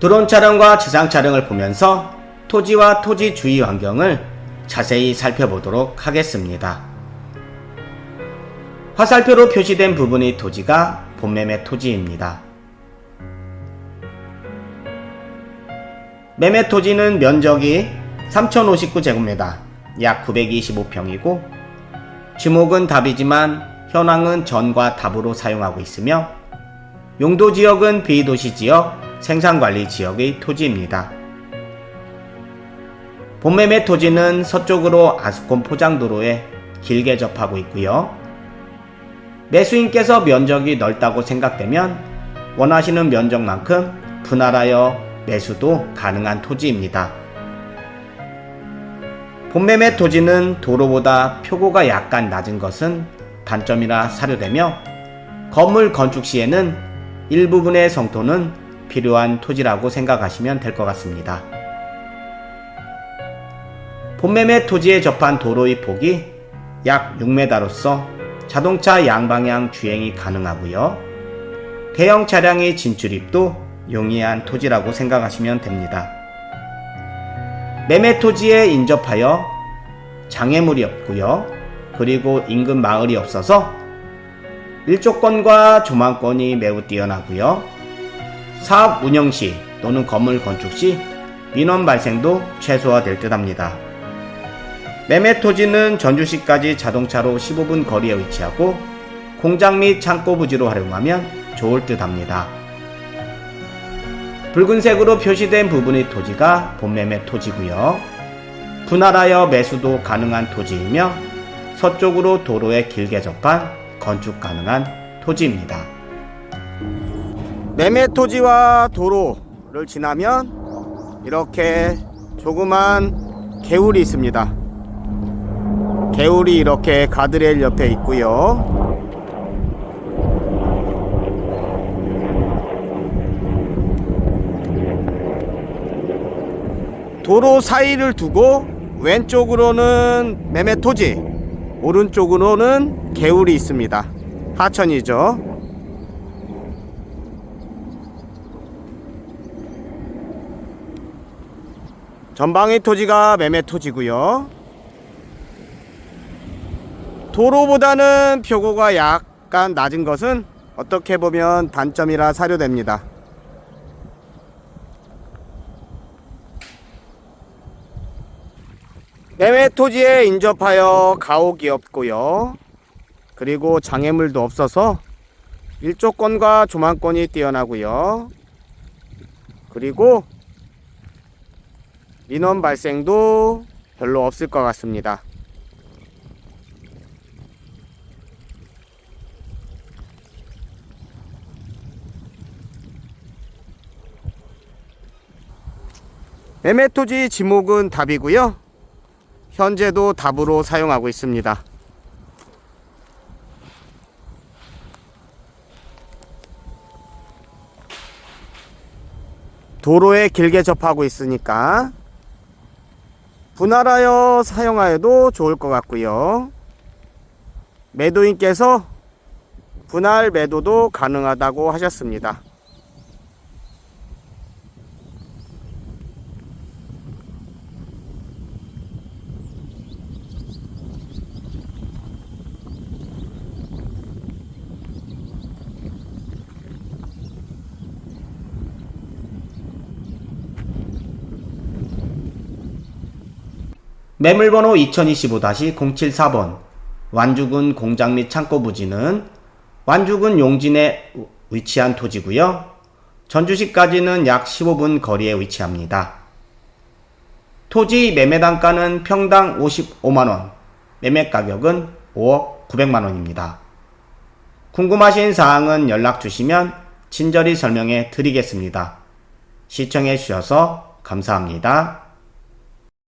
드론 촬영과 지상 촬영을 보면서 토지와 토지 주위 환경을 자세히 살펴보도록 하겠습니다. 화살표로 표시된 부분의 토지가 본매매 토지입니다. 매매 토지는 면적이 3059제곱미터, 약 925평이고, 지목은 답이지만 현황은 전과 답으로 사용하고 있으며, 용도 지역은 비도시 지역, 생산관리 지역의 토지입니다. 본매매 토지는 서쪽으로 아스콘 포장도로에 길게 접하고 있고요. 매수인께서 면적이 넓다고 생각되면 원하시는 면적만큼 분할하여 매수도 가능한 토지입니다. 본매매 토지는 도로보다 표고가 약간 낮은 것은 단점이라 사료되며 건물 건축 시에는 일부분의 성토는 필요한 토지라고 생각하시면 될 것 같습니다. 본매매 토지에 접한 도로의 폭이 약 6m로서 자동차 양방향 주행이 가능하고요. 대형 차량의 진출입도 용이한 토지라고 생각하시면 됩니다. 매매 토지에 인접하여 장애물이 없고요. 그리고 인근 마을이 없어서 일조권과 조망권이 매우 뛰어나고요. 사업 운영 시 또는 건물 건축 시 민원 발생도 최소화될 듯 합니다. 매매 토지는 전주시까지 자동차로 15분 거리에 위치하고 공장 및 창고 부지로 활용하면 좋을 듯 합니다. 붉은색으로 표시된 부분의 토지가 본매매 토지고요. 분할하여 매수도 가능한 토지이며 서쪽으로 도로에 길게 접한 건축 가능한 토지입니다. 매매 토지와 도로를 지나면 이렇게 조그만 개울이 있습니다. 개울이 이렇게 가드레일 옆에 있고요. 도로 사이를 두고 왼쪽으로는 매매 토지, 오른쪽으로는 개울이 있습니다. 하천이죠. 전방의 토지가 매매 토지고요. 도로보다는 표고가 약간 낮은 것은 어떻게 보면 단점이라 사료됩니다. 매매 토지에 인접하여 가옥이 없고요. 그리고 장애물도 없어서 일조권과 조망권이 뛰어나고요. 그리고 민원 발생도 별로 없을 것 같습니다. 매매 토지 지목은 답이고요. 현재도 답으로 사용하고 있습니다. 도로에 길게 접하고 있으니까 분할하여 사용하여도 좋을 것 같고요. 매도인께서 분할 매도도 가능하다고 하셨습니다. 매물번호 2025-074번 완주군 공장 및 창고 부지는 완주군 용진에 위치한 토지고요. 전주시까지는 약 15분 거리에 위치합니다. 토지 매매 단가는 평당 55만원, 매매 가격은 5억 900만원입니다. 궁금하신 사항은 연락 주시면 친절히 설명해 드리겠습니다. 시청해 주셔서 감사합니다.